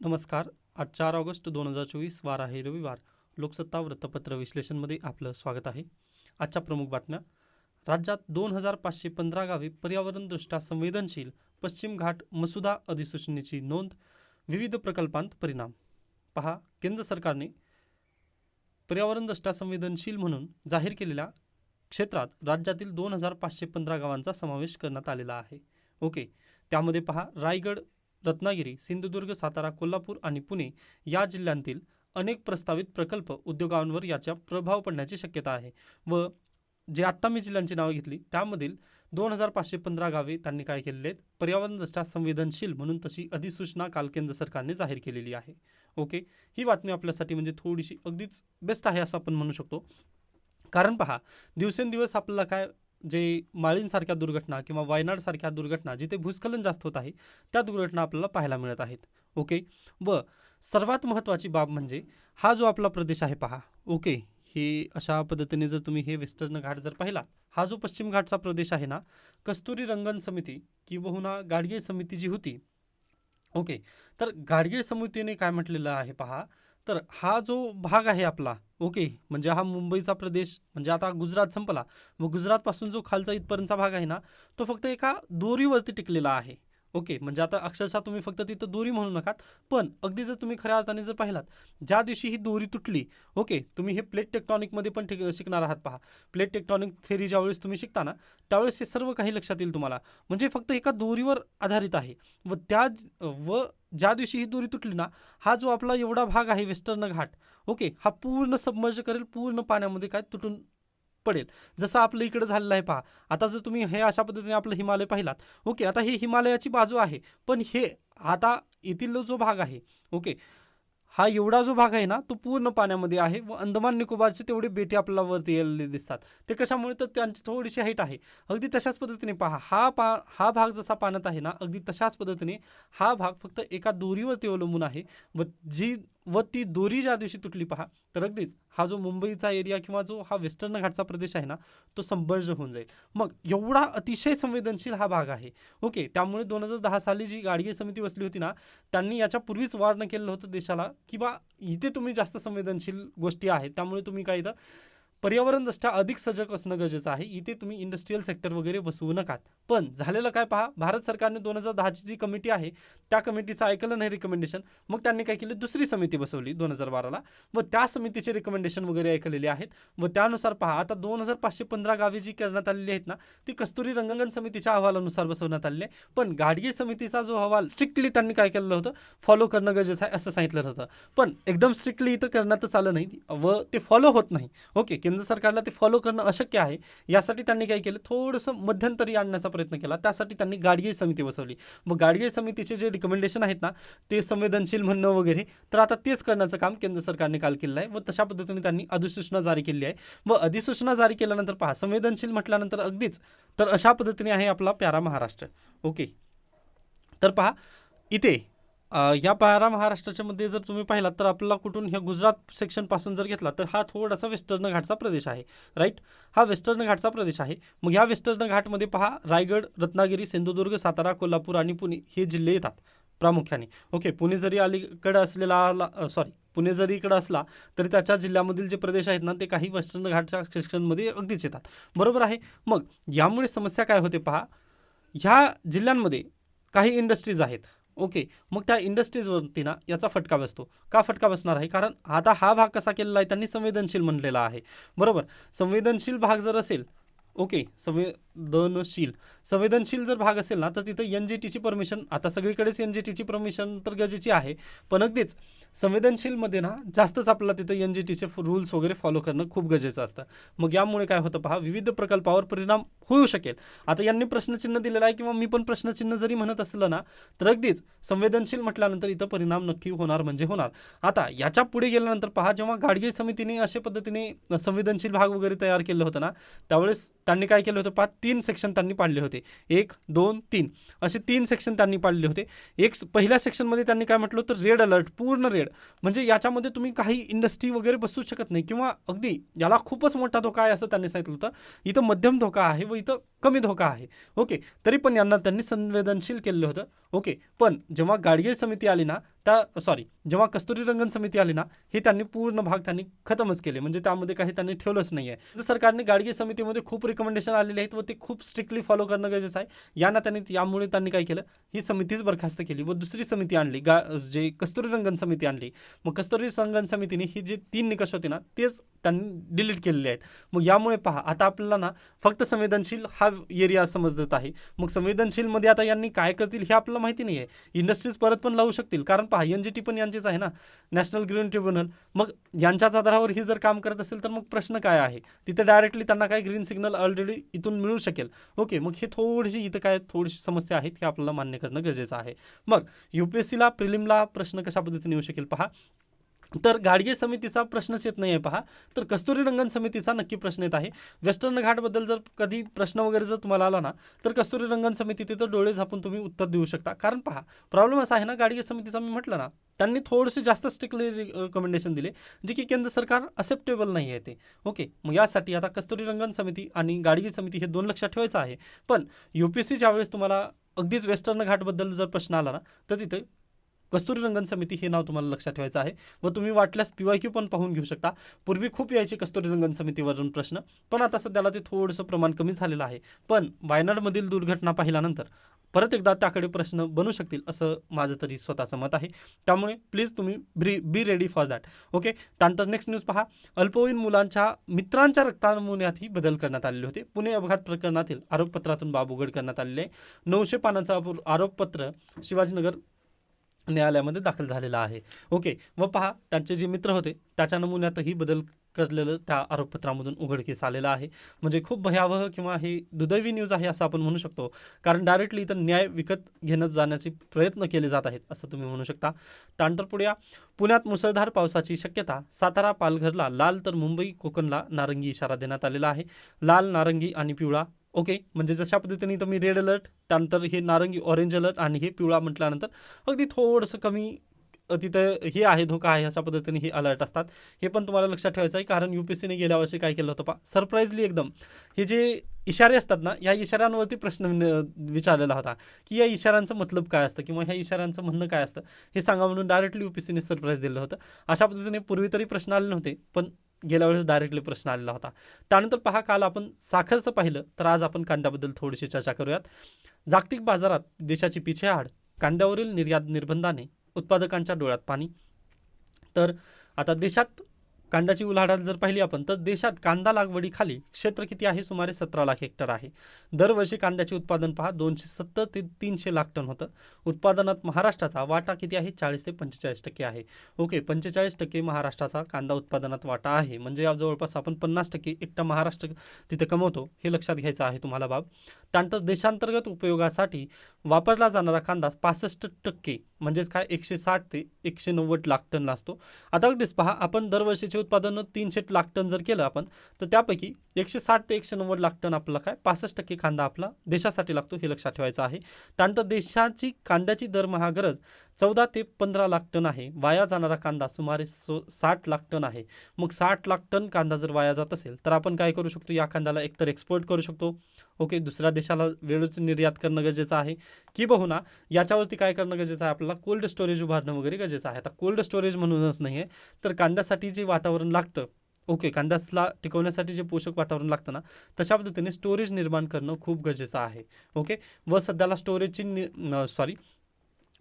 नमस्कार. आज चार ऑगस्ट दोन हजार चोवीस वार आहे रविवार. लोकसत्ता वृत्तपत्र विश्लेषणमध्ये आपलं स्वागत आहे. आजच्या प्रमुख बातम्या. राज्यात दोन हजार पाचशे पंधरा गावी पर्यावरणदृष्ट्या संवेदनशील पश्चिम घाट मसुदा अधिसूचनेची नोंद विविध प्रकल्पांत परिणाम. पहा केंद्र सरकारने पर्यावरणदृष्ट्या संवेदनशील म्हणून जाहीर केलेल्या क्षेत्रात राज्यातील दोन हजार पाचशे पंधरा गावांचा समावेश करण्यात आलेला आहे. ओके त्यामध्ये पहा रायगड रत्नागिरी सिंधुदुर्ग सातारा कोल्हापूर आणि पुणे या जिल्ह्यांतील अनेक प्रस्तावित प्रकल्प उद्योगांवर याचा प्रभाव पडण्याची शक्यता आहे व जे आत्ता मी जिल्ह्यांची नावं घेतली त्यामधील दोन हजार पाचशे पंधरा गावे त्यांनी काय केलेले आहेत? पर्यावरणदृष्ट्या संवेदनशील म्हणून तशी अधिसूचना काल केंद्र सरकारने जाहीर केलेली आहे. ओके? ही बातमी आपल्यासाठी म्हणजे थोडीशी अगदीच बेस्ट आहे असं आपण म्हणू शकतो. कारण पहा दिवसेंदिवस आपल्याला काय जे माळींसारख्या दुर्घटना किंवा वायनाडसारख्या दुर्घटना जिथे भूस्खलन जास्त होत आहे त्या दुर्घटना आपल्याला पाहायला मिळत आहेत. ओके? व सर्वात महत्त्वाची बाब म्हणजे हा जो आपला प्रदेश आहे पहा. ओके? हे अशा पद्धतीने जर तुम्ही हे वेस्टर्न घाट जर पाहिला हा जो पश्चिम घाटचा प्रदेश आहे ना कस्तुरी रंगन समिती किंबहुना गाडगीळ समिती जी होती. ओके? तर गाडगीळ समितीने काय म्हटलेलं आहे पहा? तर हा जो भाग आहे आपला ओके म्हणजे हा मुंबईचा प्रदेश म्हणजे आता गुजरात संपला. व गुजरातपासून जो खालचा इथपर्यंतचा भाग आहे ना तो फक्त एका दोरीवरती टिकलेला आहे. ओके म्हणजे आता अक्षरशः तुम्ही फक्त तिथं दोरी म्हणू नकात पण अगदी जर तुम्ही खऱ्या अर्थाने जर पाहिलात ज्या दिवशी ही दोरी तुटली ओके तुम्ही हे प्लेट टेक्टॉनिकमध्ये पण ठिक शिकणार आहात पहा. प्लेट टेक्टॉनिक थेरी ज्यावेळेस तुम्ही शिकता ना त्यावेळेस हे सर्व काही लक्षात येईल तुम्हाला. म्हणजे फक्त एका दोरीवर आधारित आहे. व त्या व ज्या दिवशी ही दोरी तुटली ना हा जो आपला एवढा भाग आहे वेस्टर्न घाट ओके हा पूर्ण सबमर्ज करेल पूर्ण पाण्यामध्ये काय तुटून पडेल. जसं आपलं इकडं झालेलं आहे पहा. आता जर तुम्ही हे अशा पद्धतीने आपलं हिमालय पाहिलात ओके आता ही हिमालयाची बाजू आहे पण हे आता येथील जो भाग आहे ओके हा एवढा जो भाग आहे ना तो पूर्ण पाण्यामध्ये आहे व अंदमान निकोबारचे तेवढे बेटे आपल्याला वरती येलेले दिसतात. ते कशामुळे? तर त्यांची थोडीशी हाईट आहे. अगदी तशाच पद्धतीने पहा हा पा हा भाग जसा पाण्यात आहे ना अगदी तशाच पद्धतीने हा भाग फक्त एका दोरीवरती अवलंबून आहे व जी व ती दोरी ज्या दिवशी तुटली पहा तर अगदीच हा जो मुंबईचा एरिया किंवा जो हा वेस्टर्न घाटचा प्रदेश आहे ना तो संबर्ज होऊन जाईल. मग एवढा अतिशय संवेदनशील हा भाग आहे. ओके त्यामुळे दोन हजार दहा साली जी गाडगे समिती बसली होती ना त्यांनी याच्या पूर्वीच वारणं केलेलं होतं देशाला की बा इथे तुम्ही जास्त संवेदनशील गोष्टी आहेत त्यामुळे तुम्ही काय इथं पर्यावरणदृष्ट्या अधिक सजग असणं गरजेचं आहे. इथे तुम्ही इंडस्ट्रीयल सेक्टर वगैरे बसवू नकात. पण झालेलं काय पहा भारत सरकारने दोन हजार दहाची जी कमिटी आहे त्या कमिटीचं ऐकलं नाही रिकमेंडेशन मग त्यांनी काय केलं? दुसरी समिती बसवली दोन हजार बाराला. व त्या समितीचे रिकमेंडेशन वगैरे ऐकलेले आहेत. व त्यानुसार पहा आता दोन हजार पाचशे पंधरा गावे जी करण्यात आलेली आहेत ना ती कस्तुरी रंगंगन समितीच्या अहवालानुसार बसवण्यात आलेली आहे. पण गाडगे समितीचा जो अहवाल स्ट्रिक्टली त्यांनी काय केलेलं होतं? फॉलो करणं गरजेचं आहे असं सांगितलं होतं. पण एकदम स्ट्रिक्टली इथं करण्यातच आलं नाही. व ते फॉलो होत नाही. ओके केंद्र सरकारला ते फॉलो करणं अशक्य आहे. यासाठी त्यांनी काय केलं? थोडंसं मध्यंतरी आणण्याचा प्रयत्न केला. त्यासाठी त्यांनी गाडगीळ समिती बसवली. मग गाडगीळ समितीचे जे रिकमेंडेशन आहेत ना ते संवेदनशील म्हणणं वगैरे तर आता तेच करण्याचं काम केंद्र सरकारने काल केलं आहे. व तशा पद्धतीने त्यांनी अधिसूचना जारी केली आहे. व अधिसूचना जारी केल्यानंतर पहा संवेदनशील म्हटल्यानंतर अगदीच तर अशा पद्धतीने आहे आपला प्यारा महाराष्ट्र. ओके. तर पहा इथे या बारा महाराष्ट्राच्या मध्ये जर तुम्ही पाहिलात तर आपल्याला कुठून ह्या गुजरात सेक्शनपासून जर घेतला तर हा थोडासा वेस्टर्न घाटचा प्रदेश आहे राईट हा वेस्टर्न घाटचा प्रदेश आहे. मग ह्या वेस्टर्न घाटमध्ये पहा रायगड रत्नागिरी सिंधुदुर्ग सातारा कोल्हापूर आणि पुणे हे जिल्हे येतात प्रामुख्याने. ओके पुणे जरी अलीकडे असलेला सॉरी पुणे जरी इकडं असला तरी त्याच्या जिल्ह्यामधील जे प्रदेश आहेत ना ते काही वेस्टर्न घाटच्या सेक्शनमध्ये अगदीच येतात. बरोबर आहे? मग यामुळे समस्या काय होते पहा? ह्या जिल्ह्यांमध्ये काही इंडस्ट्रीज आहेत. ओके मग त्या इंडस्ट्रीजवरती ना याचा फटका बसतो. का फटका बसणार आहे? कारण आता हा भाग कसा केलेला आहे? त्यांनी संवेदनशील म्हणलेला आहे. बरोबर? संवेदनशील भाग जर असेल ओके संवेदनशील. संवेदनशील जर भाग असेल ना तर तिथं एन जी टीची परमिशन आता सगळीकडेच एन जी टीची परमिशन तर गरजेची आहे. पण अगदीच संवेदनशीलमध्ये ना जास्तच आपल्याला तिथं एन जी टीचे रूल्स वगैरे फॉलो करणं खूप गरजेचं असतं. मग यामुळे काय होतं पहा विविध प्रकल्पावर परिणाम होऊ शकेल. आता यांनी प्रश्नचिन्ह दिलेलं आहे किंवा मी पण प्रश्नचिन्ह जरी म्हणत असलं ना तर अगदीच संवेदनशील म्हटल्यानंतर इथं परिणाम नक्की होणार म्हणजे होणार. आता याच्यापुढे गेल्यानंतर पहा जेव्हा गाडगीळ समितीने अशा पद्धतीने संवेदनशील भाग वगैरे तयार केलं होतं ना त्यावेळेस त्यांनी काय केलं होतं पहा तीन सेक्शन त्यांनी पाडले होते. एक दोन तीन. असे तीन सेक्शन त्यांनी पाडले होते. एक पहिल्या सेक्शनमध्ये त्यांनी काय म्हटलं तर रेड अलर्ट पूर्ण रेड म्हणजे याच्यामध्ये तुम्ही काही इंडस्ट्री वगैरे बसू शकत नाही. किंवा अगदी याला खूपच मोठा धोका आहे असं त्यांनी सांगितलं होतं. इथं मध्यम धोका आहे व इथं कमी धोका आहे. ओके. तरी पण यांना त्यांनी संवेदनशील केलेलं होतं. ओके. पण जेव्हा गाडगीळ समिती आली ना त्या सॉरी जेव्हा कस्तुरी रंगन समिती आली ना हे त्यांनी पूर्ण भाग त्यांनी खतमच केले. म्हणजे त्यामध्ये काही त्यांनी ठेवलंच नाही आहे जर सरकारने गाडगे समितीमध्ये खूप रिकमेंडेशन आलेले आहेत व ते खूप स्ट्रिक्टली फॉलो करणं गरजेचं आहे यांना त्यांनी यामुळे त्यांनी काय केलं? ही समितीच बरखास्त केली व दुसरी समिती आणली गा जे कस्तुरी रंगन समिती आणली. मग कस्तुरी रंगन समितीने ही जे तीन निकष होते ना तेच त्यांनी डिलीट केलेले आहेत. मग यामुळे पहा आता आपल्याला ना फक्त संवेदनशील हा एरिया समजत आहे. मग संवेदनशीलमध्ये आता यांनी काय करतील हे आपल्याला माहिती नाही आहे इंडस्ट्रीज परत पण लावू शकतील. कारण पहा एन जी टी पण यांचीच आहे ना. नॅशनल ग्रीन ट्रिब्युनल मग यांच्याच आधारावर ही जर काम करत असेल तर मग प्रश्न काय आहे? तिथे डायरेक्टली त्यांना काय ग्रीन सिग्नल ऑलरेडी इथून मिळू शकेल. ओके मग हे थोडीशी इथं काय थोडीशी समस्या आहेत हे आपल्याला मान्य करणं गरजेचं आहे. मग यू पी एस सीला प्रिलिमला प्रश्न कशा पद्धतीने येऊ शकेल पहा? तर गाडगे समितीचा प्रश्नच येत नाही आहे पहा. तर कस्तुरी रंगन समितीचा नक्की प्रश्न येत आहे. वेस्टर्न घाटबद्दल जर कधी प्रश्न वगैरे जर तुम्हाला आला ना तर कस्तुरी रंगन समिती तिथं डोळे झापून तुम्ही उत्तर देऊ शकता. कारण पहा प्रॉब्लेम असा आहे ना गाडगे समितीचा मी म्हटलं ना त्यांनी थोडेसे जास्त स्ट्रिक्टली रिकमेंडेशन दिले जे की केंद्र सरकार असेप्टेबल नाही आहे ते. ओके मग यासाठी आता कस्तुरी रंगन समिती आणि गाडगे समिती हे दोन लक्षात ठेवायचं आहे. पण यू पी एस सी ज्यावेळेस तुम्हाला अगदीच वेस्टर्न घाटबद्दल जर प्रश्न आला ना तर तिथे कस्तुरी रंगन समिती हे नाव तुम्हाला लक्षात ठेवायचं आहे व तुम्ही वाटल्यास पी वाय क्यू पण पाहून घेऊ शकता. पूर्वी खूप यायचे कस्तुरी रंगन समितीवरून प्रश्न पण आता सध्याला ते थोडंसं प्रमाण कमी झालेलं आहे. पण वायनाडमधील दुर्घटना पाहिल्यानंतर परत एकदा त्याकडे प्रश्न बनू शकतील असं माझं तरी स्वतःचं मत आहे. त्यामुळे प्लीज तुम्ही ब्री be ready for that okay त्यानंतर नेक्स्ट न्यूज पहा. अल्पवयीन मुलांच्या मित्रांच्या रक्तानमुन्यातही बदल करण्यात आलेले होते. पुणे अपघात प्रकरणातील आरोपपत्रातून बाब उघड करण्यात आलेले आहे. नऊशे पानांचं आरोपपत्र शिवाजीनगर न्यायालयामध्ये दाखल झालेला आहे. ओके व पहा त्यांचे जे मित्र होते त्याच्या नमुन्यातही बदल करलेलं त्या आरोपपत्रामधून उघडकीस आलेलं आहे. म्हणजे खूप भयावह किंवा हे दुदैवी न्यूज आहे असं आपण म्हणू शकतो. कारण डायरेक्टली इथं न्याय विकत घेण्यात जाण्याचे प्रयत्न केले जात आहेत असं तुम्ही म्हणू शकता. त्यानंतर पुढे पुण्यात मुसळधार पावसाची शक्यता सातारा पालघरला लाल तर मुंबई कोकणला नारंगी इशारा देण्यात आलेला आहे. लाल नारंगी आणि पिवळा ओके म्हणजे जशा पद्धतीने तुम्ही रेड अलर्ट त्यानंतर हे नारंगी ऑरेंज अलर्ट आणि हे पिवळा म्हटल्यानंतर अगदी थोडंसं कमी तिथं हे आहे धोका आहे अशा पद्धतीने हे अलर्ट असतात. हे पण तुम्हाला लक्षात ठेवायचं आहे कारण यू पी एस सीने गेल्या वर्षी काय केलं होतं पा सरप्राईजली एकदम. हे जे इशारे असतात ना या इशाऱ्यांवरती प्रश्न विचारलेला होता की या इशाऱ्यांचं मतलब काय असतं किंवा ह्या इशाऱ्यांचं म्हणणं काय असतं? हे सांगा म्हणून डायरेक्टली यू पी सीने सरप्राईज दिलं होतं. अशा पद्धतीने पूर्वी तरी प्रश्न आले नव्हते पण गेल्या वेळेस डायरेक्टली प्रश्न आलेला होता. त्यानंतर पहा काल आपण साखरचं पाहिलं तर आज आपण कांद्याबद्दल थोडीशी चर्चा करूयात. जागतिक बाजारात देशाची पिछेहाड कांद्यावरील निर्यात निर्बंधाने उत्पादकांच्या डोळ्यात पाणी. तर आता देशात कांद्याची उलाढाल जर पाहिली आपण तर देशात कांदा लागवडीखाली क्षेत्र किती आहे? सुमारे सतरा लाख हेक्टर आहे. दरवर्षी कांद्याचे उत्पादन पहा दोनशे सत्तर ते तीनशे लाख टन होतं. उत्पादनात महाराष्ट्राचा वाटा किती आहे? चाळीस ते पंचेचाळीस टक्के आहे. ओके पंचेचाळीस टक्के महाराष्ट्राचा कांदा उत्पादनात वाटा आहे. म्हणजे या जवळपास आपण पन्नास टक्के एकटा महाराष्ट्र तिथे कमवतो हे लक्षात घ्यायचं आहे तुम्हाला बाब. त्यानंतर देशांतर्गत उपयोगासाठी वापरला जाणारा कांदा पासष्ट टक्के म्हणजेच काय एकशे साठ ते एकशे नव्वद लाख टन असतो. आता अगदीच पहा आपण दरवर्षीचे उत्पादन तीनशे लाख टन जर केलं आपण तर त्यापैकी एकशे साठ ते एकशे नव्वद लाख टन आपला काय पासष्ट टक्के कांदा आपला देशासाठी लागतो हे लक्षात ठेवायचं आहे. त्यानंतर देशाची कांद्याची दरमहा गरज चौदा ते पंधरा लाख टन आहे. वाया जाणारा कांदा सुमारे सो साठ लाख टन आहे. मग साठ लाख टन कांदा जर वाया जात असेल तर आपण काय करू शकतो? या कांद्याला एकतर एक्सपोर्ट करू शकतो. ओके दुसऱ्या देशाला वेळच निर्यात करणं गरजेचं आहे. की बहुना याच्यावरती काय करणं गरजेचं आहे? आपल्याला कोल्ड स्टोरेज उभारणं वगैरे गरजेचं आहे. आता कोल्ड स्टोरेज म्हणूनच नाही आहे तर कांद्यासाठी जे वातावरण लागतं ओके कांद्यासला टिकवण्यासाठी जे पोषक वातावरण लागतं ना तशा पद्धतीने स्टोरेज निर्माण करणं खूप गरजेचं आहे. ओके व सध्याला स्टोरेजची नि सॉरी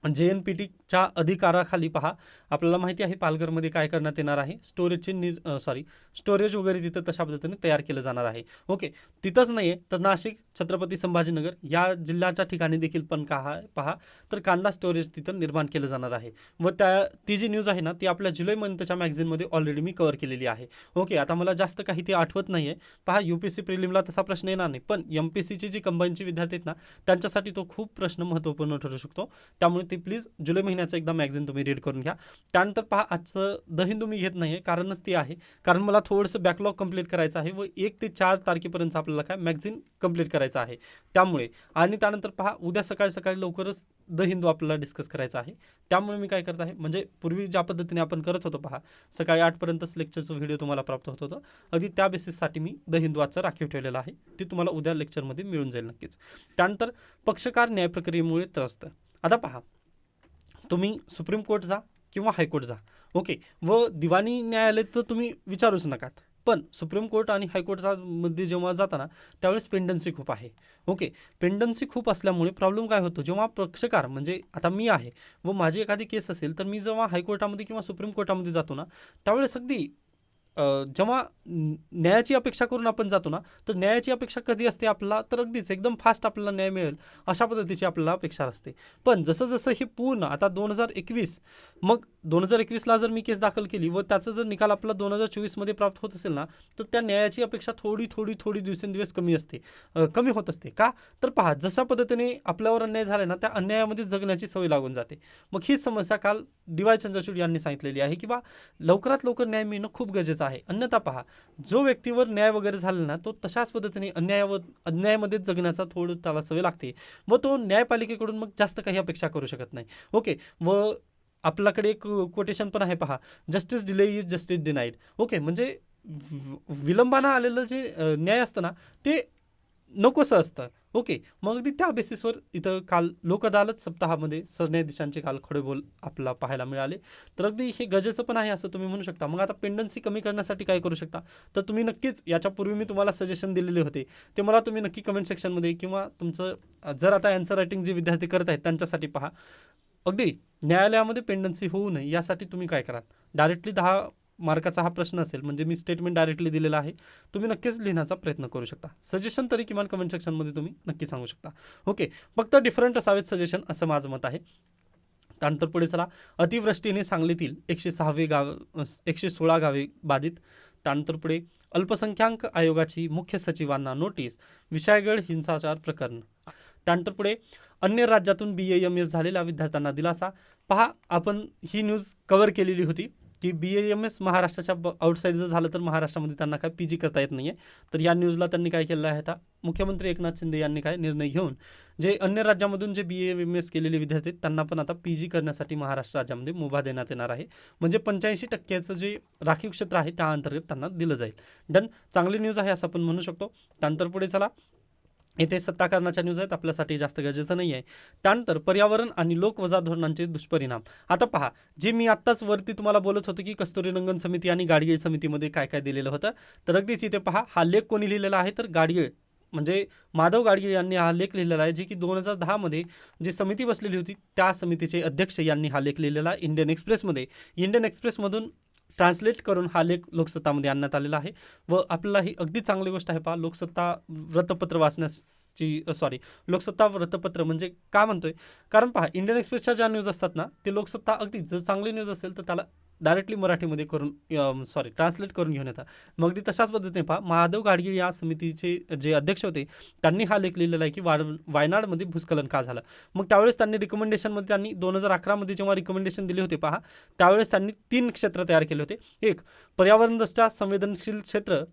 जे एन पी टी च्या अधिकाराखाली पहा. आपल्याला माहिती आहे पालघरमध्ये काय करण्यात येणार आहे. स्टोरेजची निर सॉरी स्टोरेज वगैरे तिथं तशा पद्धतीने तयार केलं जाणार आहे. ओके तिथंच नाही आहे तर नाशिक छत्रपती संभाजीनगर या जिल्ह्याच्या ठिकाणी देखील पण का पहा. तर कांदा स्टोरेज तिथं निर्माण केलं जाणार आहे. व त्या ती जी न्यूज आहे ना ती आपल्या जुलै मंथच्या मॅगझिनमध्ये ऑलरेडी मी कव्हर केलेली आहे. ओके आता मला जास्त काही ते आठवत नाही आहे पहा यू पी सी प्रिलिमला तसा प्रश्न येणार नाही. पण एम पी सीची जी कंबाईनची विद्यार्थी आहेत ना त्यांच्यासाठी तो खूप प्रश्न महत्त्वपूर्ण ठरू शकतो. त्यामुळे ते प्लीज जुलै महिन्याचं एकदा मॅगझिन तुम्ही रीड करून घ्या. त्यानंतर पहा आजचं द हिंदू मी घेत नाही आहे कारणच ते आहे. कारण मला थोडंसं बॅकलॉग कंप्लीट करायचं आहे व एक ते चार तारखेपर्यंत आपल्याला काय मॅगझिन कंप्लीट करायचं आहे. त्यामुळे आणि त्यानंतर पहा उद्या सकाळी सकाळी लवकरच द हिंदू आपल्याला डिस्कस करायचं आहे. त्यामुळे मी काय करत आहे म्हणजे पूर्वी ज्या पद्धतीने आपण करत होतो पहा सकाळी आठपर्यंतच लेक्चरचं व्हिडिओ तुम्हाला प्राप्त होत होतं. अगदी त्या बेसिससाठी मी द हिंदू आजचं राखीव ठेवलेलं आहे. ते तुम्हाला उद्या लेक्चरमध्ये मिळून जाईल नक्कीच. त्यानंतर पक्षकार न्याय प्रक्रियेमुळे त्रस्त. आता पहा तुम्ही सुप्रीम कोर्ट जा किंवा हायकोर्ट जा. ओके. व दिवाणी न्यायालय तर तुम्ही विचारूच नकात. पण सुप्रीम कोर्ट आणि हायकोर्टचा मध्ये जेव्हा जाताना त्यावेळेस पेंडन्सी खूप आहे. ओके. पेंडन्सी खूप असल्यामुळे प्रॉब्लेम काय होतो? जेव्हा पक्षकार म्हणजे आता मी आहे व माझी एखादी केस असेल तर मी जेव्हा हायकोर्टामध्ये किंवा सुप्रीम कोर्टामध्ये जातो ना त्यावेळेस अगदी जेव्हा न्यायाची अपेक्षा करून आपण जातो ना तर न्यायाची अपेक्षा कधी असते आपल्याला? तर अगदीच एकदम फास्ट आपल्याला न्याय मिळेल अशा पद्धतीची आपल्याला अपेक्षा असते. पण जसं जसं हे पूर्ण आता दोन हजार एकवीस मग दोन हजार एकवीसला जर मी केस दाखल केली व त्याचा जर निकाल आपला दोन हजार चोवीसमध्ये प्राप्त होत असेल ना तर त्या न्यायाची अपेक्षा थोडी थोडी थोडी दिवसेंदिवस कमी असते कमी होत असते. का? तर पहा जशा पद्धतीने आपल्यावर अन्याय झाला ना त्या अन्यायामध्ये जगण्याची सवय लागून जाते. मग हीच समस्या काल डी वाय चंद्रचूड यांनी सांगितलेली आहे किंवा लवकरात लवकर न्याय मिळणं खूप गरजेचं आहे. अन्यथा पहा जो व्यक्तीवर न्याय वगैरे झाला ना तो तशाच पद्धतीने अन्यायावर अन्यायामध्ये जगण्याचा थोडं त्याला सवय लागते व तो न्यायपालिकेकडून मग जास्त काही अपेक्षा करू शकत नाही. ओके व आपल्याकडे एक कोटेशन पण आहे पहा. Justice delay is justice denied okay म्हणजे विलंबानं आलेलं जे न्याय असतं ना ते नकोसं असतं. ओके मग अगदी त्या बेसिसवर इथं काल लोक अदालत सप्ताहामध्ये सरन्यायाधीशांचे काल खडे बोल आपला पाहायला मिळाले. तर अगदी हे गरजेचं पण आहे असं तुम्ही म्हणू शकता. मग आता पेंडन्सी कमी करण्यासाठी काय करू शकता? तर तुम्ही नक्कीच याच्यापूर्वी मी तुम्हाला सजेशन दिलेले होते. ते मला तुम्ही नक्की कमेंट सेक्शनमध्ये किंवा तुमचं जर आता अँसर रायटिंग जे विद्यार्थी करत आहेत त्यांच्यासाठी पहा. अगदी न्यायालयामध्ये पेंडन्सी होऊ नये यासाठी तुम्ही काय कराल? डायरेक्टली दहा मार्काचा हा प्रश्न असेल म्हणजे मी स्टेटमेंट डायरेक्टली दिलेला आहे तुम्ही नक्कीच लिहिण्याचा प्रयत्न करू शकता. सजेशन तरी किमान कमेंट सेक्शनमध्ये तुम्ही नक्की सांगू शकता. ओके फक्त डिफरंट असावेत सजेशन असं माझं मत आहे. त्यानंतर पुढे चला. अतिवृष्टीने सांगलीतील एकशे सहावे गाव एकशे सोळा गावे बाधित. त्यानंतर पुढे अल्पसंख्याक आयोगाची मुख्य सचिवांना नोटीस विषयगड हिंसाचार प्रकरण. त्यानंतर पुढे अन्य राज्यातून बी ए एम एस झालेल्या विद्यार्थ्यांना दिलासा. पहा आपण ही न्यूज कव्हर केलेली होती की बी ए एम एस महाराष्ट्राच्या ब आउटसाईड जर झालं तर महाराष्ट्रामध्ये त्यांना काय पी जी करता येत नाही आहे तर या न्यूजला त्यांनी काय केलं आहे आता? मुख्यमंत्री एकनाथ शिंदे यांनी काय निर्णय घेऊन जे अन्य राज्यामधून जे बी एम एस केलेले विद्यार्थी आहेत त्यांना पण आता पी जी करण्यासाठी महाराष्ट्र राज्यामध्ये मुभा देण्यात येणार आहे. म्हणजे पंच्याऐंशी टक्क्याचं जे राखीव क्षेत्र आहे त्या अंतर्गत त्यांना दिलं जाईल. डन चांगली न्यूज आहे असं आपण म्हणू शकतो. त्यानंतर पुढे चला. येथे सत्ताकारणाच्या न्यूज आहेत आपल्यासाठी जास्त गरजेचं नाही आहे. त्यानंतर पर्यावरण आणि लोकवजा धोरणांचे दुष्परिणाम. आता पहा जे मी आत्ताच वरती तुम्हाला बोलत होतो की कस्तुरी रंगन समिती आणि गाडगीळ समितीमध्ये काय काय दिलेलं होतं तर अगदीच इथे पहा हा लेख कोणी लिहिलेला आहे? तर गाडगीळ म्हणजे माधव गाडगीळ यांनी हा लेख लिहिलेला आहे जे की दोन हजार दहामध्ये जी समिती बसलेली होती त्या समितीचे अध्यक्ष यांनी हा लेख लिहिलेला आहे इंडियन एक्सप्रेसमध्ये. इंडियन एक्सप्रेसमधून ट्रान्सलेट करून हा लेख लोकसत्तामध्ये आणण्यात आलेला आहे व आपल्याला ही अगदी चांगली गोष्ट आहे पहा लोकसत्ता वृत्तपत्र वाचण्याची सॉरी लोकसत्ता वृत्तपत्र म्हणजे काय म्हणतोय? कारण पहा इंडियन एक्सप्रेसच्या ज्या न्यूज असतात ना ते लोकसत्ता अगदी जर चांगली न्यूज असेल तर त्याला डायरेक्टली मराठीमध्ये करून सॉरी ट्रान्सलेट करून घेऊन येतात. मग ते तशाच पद्धतीने पहा महादेव गाडगीळ या समितीचे जे अध्यक्ष होते त्यांनी हा लेख लिहिलेला आहे की वाड वायनाडमध्ये भूस्खलन का झालं? मग त्यावेळेस त्यांनी रिकमेंडेशनमध्ये त्यांनी दोन हजार अकरामध्ये जेव्हा रिकमेंडेशन दिले होते पहा त्यावेळेस त्यांनी तीन क्षेत्र तयार केले होते. एक पर्यावरणदृष्ट्या संवेदनशील क्षेत्र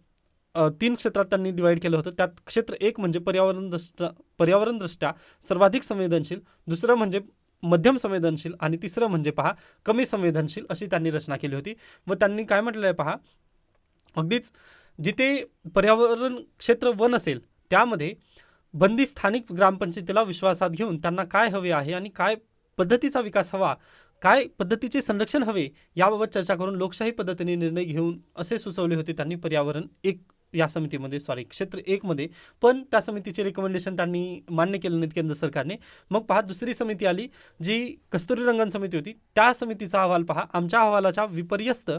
तीन क्षेत्रात त्यांनी डिवाईड केलं होतं. त्यात क्षेत्र एक म्हणजे पर्यावरण दृष्ट्या पर्यावरणदृष्ट्या सर्वाधिक संवेदनशील दुसरं म्हणजे मध्यम संवेदनशील आणि तिसरं म्हणजे पहा कमी संवेदनशील अशी त्यांनी रचना केली होती. व त्यांनी काय म्हटलं आहे पहा अगदीच जिथे पर्यावरण क्षेत्र वन असेल त्यामध्ये बंदी स्थानिक ग्रामपंचायतीला विश्वासात घेऊन त्यांना काय हवे आहे आणि काय पद्धतीचा विकास हवा काय पद्धतीचे संरक्षण हवे याबाबत चर्चा करून लोकशाही पद्धतीने निर्णय घेऊन असे सुचवले होते त्यांनी पर्यावरण एक या समितीमध्ये सॉरी क्षेत्र एकमध्ये पण त्या समितीचे रिकमेंडेशन त्यांनी मान्य केलं नाहीत केंद्र सरकारने. मग पहा दुसरी समिती आली जी कस्तुरी रंगन समिती होती. त्या समितीचा अहवाल पहा आमच्या अहवालाच्या विपर्यस्त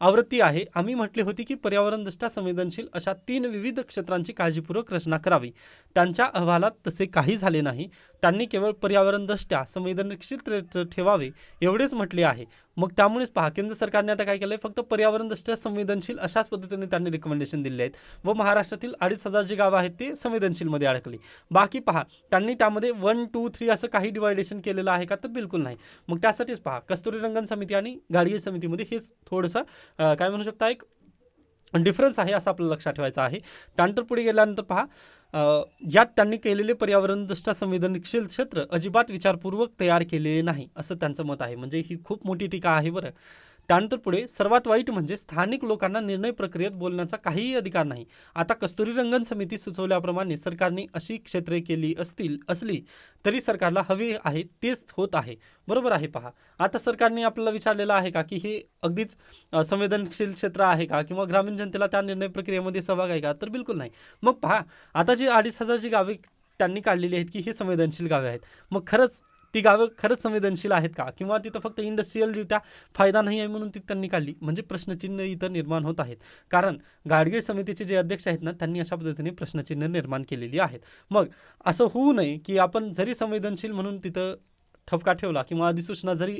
आवृत्ती आहे. आम्ही म्हटले होते की पर्यावरणदृष्ट्या संवेदनशील अशा तीन विविध क्षेत्रांची काळजीपूर्वक रचना करावी. त्यांच्या अहवालात तसे काही झाले नाही. त्यांनी केवळ पर्यावरणदृष्ट्या संवेदनशील ठेवावे एवढेच म्हटले आहे. मग त्यामुळेच पहा केंद्र सरकारने आता काय केलं आहे फक्त पर्यावरणदृष्ट्या संवेदनशील अशाच पद्धतीने त्यांनी रिकमेंडेशन दिले आहेत. व महाराष्ट्रातील अडीच हजार जी गावं आहेत ते संवेदनशीलमध्ये अडकली. बाकी पहा त्यांनी त्यामध्ये वन टू थ्री असं काही डिवायडेशन केलेलं आहे का? तर बिलकुल नाही. मग त्यासाठीच पहा कस्तुरी रंगन समिती आणि गाडगे समितीमध्ये हेच थोडंसं काय म्हणू शकता एक डिफरन्स आहे असं आपल्याला लक्षात ठेवायचं आहे. त्यानंतर पुढे गेल्यानंतर पहा यात त्यांनी केलेले पर्यावरणदृष्ट्या संवेदनशील क्षेत्र अजिबात विचारपूर्वक तयार केलेले नाही असं त्यांचं मत आहे. म्हणजे ही खूप मोठी टीका आहे बरं. त्यानंतर पुढे सर्वात वाईट म्हणजे स्थानिक लोकांना निर्णय प्रक्रियेत बोलण्याचा काहीही अधिकार नाही. आता कस्तुरी रंगन समिती सुचवल्याप्रमाणे सरकारने अशी क्षेत्रे केली असतील असली तरी सरकारला हवे आहे तेच होत आहे. बरोबर आहे पहा. आता सरकारने आपल्याला विचारलेलं आहे का की हे अगदीच संवेदनशील क्षेत्र आहे का किंवा ग्रामीण जनतेला त्या निर्णय प्रक्रियेमध्ये सहभाग आहे का? तर बिलकुल नाही. मग पहा आता जी अडीच हजारची गावे त्यांनी काढलेली आहेत की हे संवेदनशील गावे आहेत. मग खरंच ती गावं खरंच संवेदनशील आहेत का? किंवा तिथं फक्त इंडस्ट्रीयलरित्या फायदा नाही आहे म्हणून ती त्यांनी काढली? म्हणजे प्रश्नचिन्ह इथं निर्माण होत आहेत. कारण गाडगीळ समितीचे जे अध्यक्ष आहेत ना त्यांनी अशा पद्धतीने प्रश्नचिन्ह निर्माण केलेली आहेत. मग असं होऊ नये की आपण जरी संवेदनशील म्हणून तिथं ठपका ठेवला किंवा अधिसूचना जरी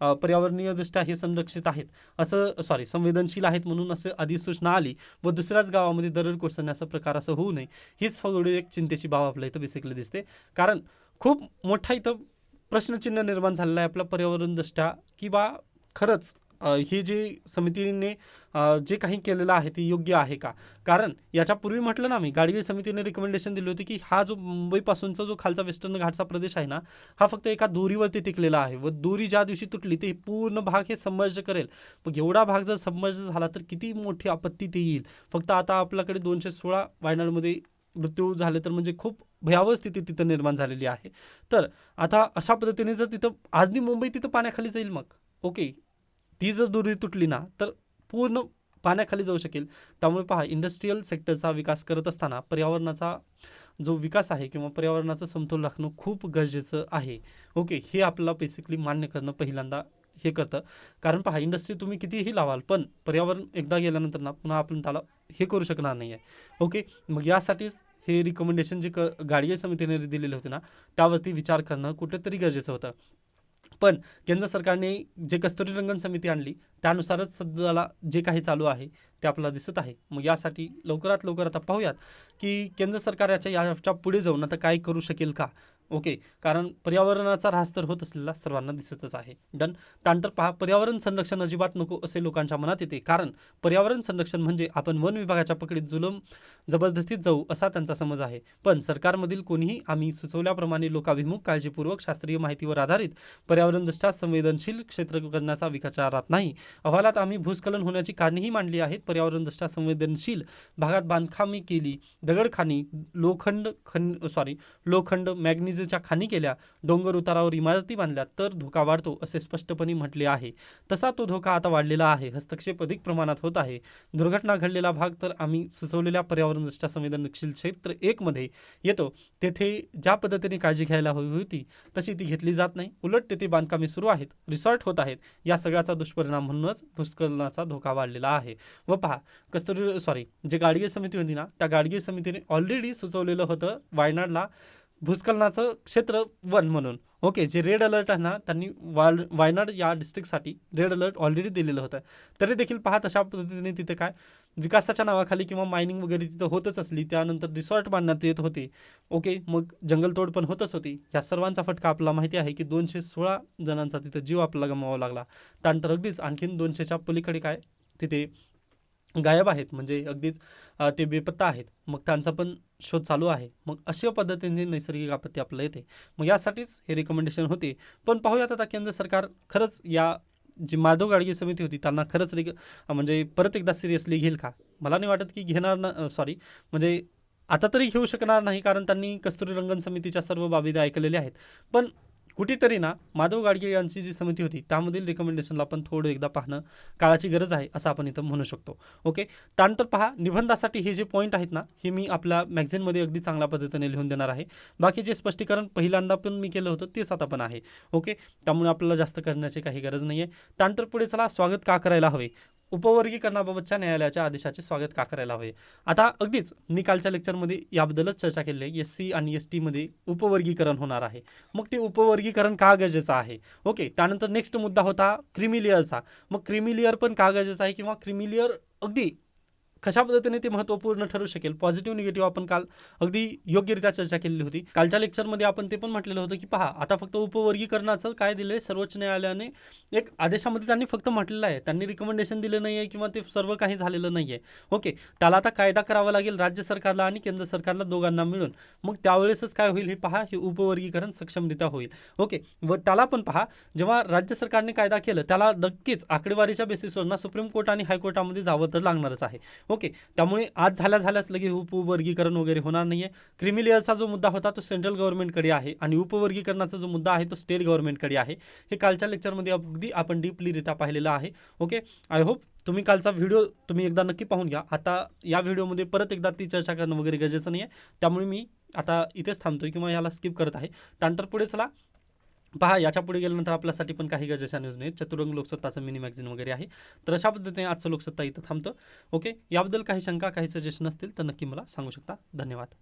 पर्यावरणीयदृष्ट्या हे संरक्षित आहेत असं सॉरी संवेदनशील आहेत म्हणून असं अधिसूचना आली व दुसऱ्याच गावामध्ये दरड कोसळण्याचा प्रकार असं होऊ नये हीच थोडी एक चिंतेची बाब आपल्या इथं बेसिकली दिसते. कारण खूप मोठा इथं प्रश्नचिन्ह निर्माण झालेला आहे आपला पर्यावरणदृष्ट्या. की बा खरंच ही जी समितीने जे काही केलेलं आहे ते योग्य आहे का? कारण याच्यापूर्वी म्हटलं ना मी गाडगिळ समितीने रिकमेंडेशन दिली होती की हा जो मुंबईपासूनचा जो खालचा वेस्टर्न घाटचा प्रदेश आहे ना हा फक्त एका दोरीवरती टिकलेला आहे व दोरी ज्या दिवशी तुटली ते पूर्ण भाग हे समर्ज करेल. मग एवढा भाग जर समर्ज झाला तर किती मोठी आपत्ती ते येईल? फक्त आता आपल्याकडे दोनशे सोळा वायनाडमध्ये मृत्यू झाले तर म्हणजे खूप भयावह स्थिती तिथं निर्माण झालेली आहे. तर आता अशा पद्धतीने जर तिथं आजनी मुंबई तिथं पाण्याखाली जाईल मग? ओके. ती जर दुरी तुटली ना तर पूर्ण पाण्याखाली जाऊ शकेल. त्यामुळे पहा इंडस्ट्रीयल सेक्टरचा विकास करत असताना पर्यावरणाचा जो विकास आहे किंवा पर्यावरणाचं समतोल राखणं खूप गरजेचं आहे. ओके हे आपल्याला बेसिकली मान्य करणं पहिल्यांदा हे करतं. कारण पहा इंडस्ट्री तुम्ही कितीही लावाल पण पर्यावरण एकदा गेल्यानंतर ना पुन्हा आपण त्याला हे करू शकणार नाही आहे ओके? मग यासाठीच हे रिकमेंडेशन जे क गाडगे समितीने दिलेले होते ना त्यावरती विचार करणं कुठेतरी गरजेचं होतं. पण केंद्र सरकारने जे कस्तुरी रंगन समिती आणली त्यानुसारच सध्याला जे काही चालू आहे ते आपल्याला दिसत आहे. मग यासाठी लवकरात लवकर आता पाहूयात की केंद्र सरकार याच्या याच्यापुढे जाऊन आता काय करू शकेल का? ओके कारण पर्यावरणाचा ऱ्हास तर होत असलेला सर्वांना दिसतच आहे. डन. त्यानंतर पहा पर्यावरण संरक्षण अजिबात नको असे लोकांच्या मनात येते. कारण पर्यावरण संरक्षण म्हणजे आपण वन विभागाच्या पकडीत जुलम जबरदस्तीत जाऊ असा त्यांचा समज आहे. पण सरकारमधील कोणीही आम्ही सुचवल्याप्रमाणे लोकाभिमुख काळजीपूर्वक शास्त्रीय माहितीवर आधारित पर्यावरणदृष्ट्या संवेदनशील क्षेत्र करण्याचा विचारात नाही. अहवालात आम्ही भूस्खलन होण्याची कारणेही मांडली आहेत. पर्यावरणदृष्ट्या संवेदनशील भागात बांधकामी केली दगडखानी लोखंड खन सॉरी लोखंड विजेच्या खाणी केल्या डोंगर उतारावर इमारती बांधल्या तर धोका वाढतो असे स्पष्टपणे म्हटले आहे. तसा तो धोका आता वाढलेला आहे. हस्तक्षेप अधिक प्रमाणात होत आहे. दुर्घटना घडलेला भाग तर आम्ही सुचवलेल्या पर्यावरणदृष्ट्या संवेदनशील क्षेत्र एकमध्ये येतो. तेथे ज्या पद्धतीने काळजी घ्यायला हवी होती तशी ती घेतली जात नाही. उलट तेथे बांधकामे सुरू आहेत रिसॉर्ट होत आहेत. या सगळ्याचा दुष्परिणाम म्हणूनच भूस्खलनाचा धोका वाढलेला आहे. व पहा कस्तुरी सॉरी जे गाडगे समिती होती ना त्या गाडगे समितीने ऑलरेडी सुचवलेलं होतं वायनाडला. भूस्खलनाचं क्षेत्र वन म्हणून. ओके जे रेड अलर्ट आहे ना त्यांनी वाल वायनाड या डिस्ट्रिक्टसाठी रेड अलर्ट ऑलरेडी दिलेलं होतं. तरी देखील पाहत अशा पद्धतीने तिथे काय? विकासाच्या नावाखाली किंवा मायनिंग वगैरे तिथं होतच असली त्यानंतर रिसॉर्ट बांधण्यात येत होते. ओके मग जंगलतोड पण होतच होती. या सर्वांचा फटका आपल्याला माहिती आहे की दोनशे सोळा जणांचा तिथं जीव आपल्याला गमवावा लागला. त्यानंतर अगदीच आणखीन दोनशेच्या पलीकडे काय? तिथे गायब आहेत. म्हणजे अगदीच ते बेपत्ता आहेत. मग त्यांचा पण शोध चालू आहे. मग अशा पद्धतीने नैसर्गिक आपत्ती आपल्याला येते. मग यासाठीच हे रिकमेंडेशन होते. पण पाहूयात आता केंद्र सरकार खरंच या जी माधव गाडगे समिती होती त्यांना खरंच रिक म्हणजे परत एकदा सिरियसली घेईल का? मला नाही वाटत की घेणार ना सॉरी म्हणजे आता तरी घेऊ शकणार नाही कारण त्यांनी कस्तुरी रंगन समितीच्या सर्व बाबी ऐकलेल्या आहेत. पण कुठेतरी ना माधव गाडगे यांची जी समिती होती त्यामधील रिकमेंडेशनला आपण थोडं एकदा पाहणं काळाची गरज आहे असं आपण इथं म्हणू शकतो. ओके त्यानंतर पहा निबंधासाठी हे जे पॉईंट आहेत ना हे मी आपल्या मॅगझिनमध्ये अगदी चांगल्या पद्धतीने लिहून देणार आहे. बाकी जे स्पष्टीकरण पहिल्यांदा पण मी केलं होतं तेच आता पण आहे. ओके त्यामुळे आपल्याला जास्त करण्याची काही गरज नाही आहे त्यानंतर पुढे चला स्वागत का करायला हवे? उपवर्गीकरणाबाबतच्या न्यायालयाच्या आदेशाचे स्वागत का करायला हवे? आता अगदीच मी कालच्या लेक्चरमध्ये याबद्दलच चर्चा केली आहे. एस सी आणि एस टीमध्ये उपवर्गीकरण होणार आहे. मग ते उपवर्गीकरण का गरजेचं आहे? ओके त्यानंतर नेक्स्ट मुद्दा होता क्रिमिलियरचा. मग क्रिमिलियर पण का गरजेचं आहे किंवा क्रिमिलियर अगदी कशा पद्धतीने ते महत्त्वपूर्ण ठरू शकेल? पॉझिटिव्ह निगेटिव्ह आपण काल अगदी योग्यरित्या चर्चा केलेली होती. कालच्या लेक्चरमध्ये आपण ते पण म्हटलेलं होतं की पहा आता फक्त उपवर्गीकरणाचं काय दिलं आहे सर्वोच्च न्यायालयाने एक आदेशामध्ये त्यांनी फक्त म्हटलेलं आहे. त्यांनी रिकमेंडेशन दिलं नाही आहे किंवा ते सर्व काही झालेलं नाही आहे ओके त्याला आता कायदा करावा लागेल राज्य सरकारला आणि केंद्र सरकारला दोघांना मिळून. मग त्यावेळेसच काय होईल हे पहा हे उपवर्गीकरण सक्षमरित्या होईल. ओके व त्याला पण पहा जेव्हा राज्य सरकारने कायदा केलं त्याला नक्कीच आकडेवारीच्या बेसिसवर ना सुप्रीम कोर्ट आणि हायकोर्टामध्ये जावं तर लागणारच आहे. ओके त्यामुळे आज झाल्या झाल्यास लगे उपवर्गीकरण वगैरे होणार नाही आहे क्रिमिलियरचा जो मुद्दा होता तो सेंट्रल गव्हर्नमेंटकडे आहे आणि उपवर्गीकरणाचा जो मुद्दा आहे तो स्टेट गव्हर्नमेंटकडे आहे. हे कालच्या लेक्चरमध्ये अगदी आपण डीपलीरित्या पाहिलेलं आहे. ओके आय होप तुम्ही कालचा व्हिडिओ तुम्ही एकदा नक्की पाहून घ्या. आता या व्हिडिओमध्ये परत एकदा ती चर्चा करणं वगैरे गरजेचं नाही आहे त्यामुळे मी आता इथेच थांबतोय किंवा याला स्किप करत आहे. त्यानंतर पुढे चला. पहा याच्यापुढे गेल्यानंतर आपल्यासाठी पण काही गरजेच्या न्यूज नाही चतुरंग लोकसत्ताचं मिनी मॅगझिन वगैरे आहे. तर अशा पद्धतीने आजचं लोकसत्ता इथं थांबतं. ओके याबद्दल काही शंका काही सजेशन असतील तर नक्की मला सांगू शकता. धन्यवाद.